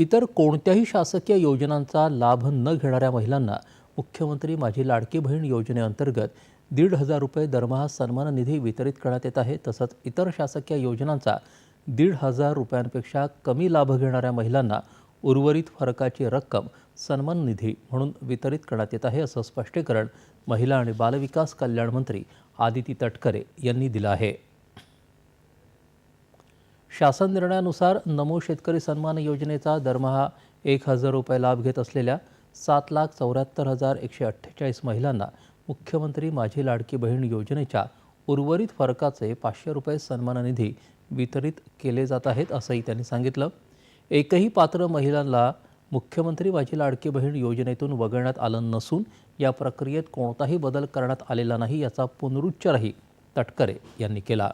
इतर कोणत्याही शासकीय योजनांचा लाभ न घेणाऱ्या महिलांना मुख्यमंत्री माझी लाडकी बहीण योजनेअंतर्गत दीड हजार रुपये दरमहा सन्मान निधी वितरित करण्यात येत आहे. तसंच इतर शासकीय योजनांचा दीड हजार रुपयांपेक्षा कमी लाभ घेणाऱ्या महिलांना उर्वरित फरकाची रक्कम सन्मान निधी म्हणून वितरित करण्यात येत आहे असं स्पष्टीकरण महिला आणि बालविकास कल्याण मंत्री आदिती तटकरे यांनी दिलं आहे. शासन निर्णयानुसार नमो शेतकरी सन्मान योजनेचा दरमहा एक हजार रुपये लाभ घेत असलेल्या सात लाख चौऱ्याहत्तर हजार एकशे अठ्ठेचाळीस महिलांना मुख्यमंत्री माझी लाडकी बहीण योजनेच्या उर्वरित फरकाचे पाचशे रुपये सन्मान निधी वितरित केले जात आहेत असंही त्यांनी सांगितलं. एकही पात्र महिलांना मुख्यमंत्री माझी लाडकी बहीण योजनेतून वगळण्यात आलं नसून या प्रक्रियेत कोणताही बदल करण्यात आलेला नाही याचा पुनरुच्चारही तटकरे यांनी केला.